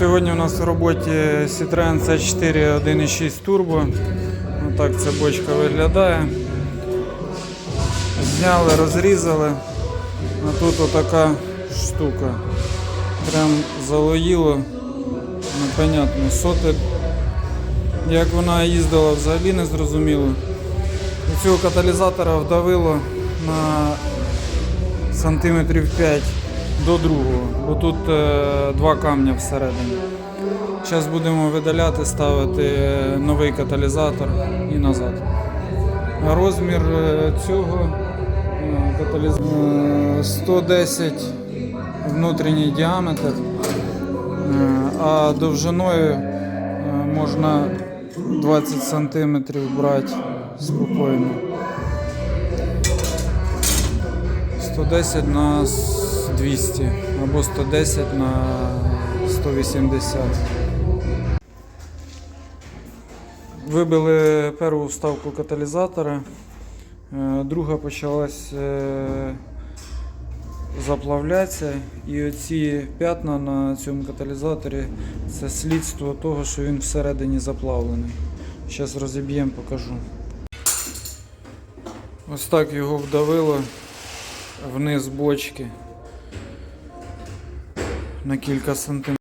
Сьогодні у нас в роботі Citroen C4 1.6 Turbo. Отак ця бочка виглядає. Зняли, розрізали. А тут отака штука. Прям залоїло. Непонятно. Соти. Як вона їздила взагалі не зрозуміло. І Цього каталізатора вдавило на сантиметрів 5 до другого, бо тут е, два камня всередині. Зараз будемо видаляти, ставити е, новий каталізатор і назад. Розмір е, цього каталізатора 110 внутрішній діаметр, а довжиною можна 20 см брати спокійно. 110 на 200 або 110 на 180. Вибили першу вставку каталізатора, е, друга почалась е, заплавлятися, і оці п'ятна на цьому каталізаторі це слідство того, що він всередині заплавлений. Зараз розіб'ємо, покажу. Ось так його вдавило вниз бочки на кілька сантиметрів.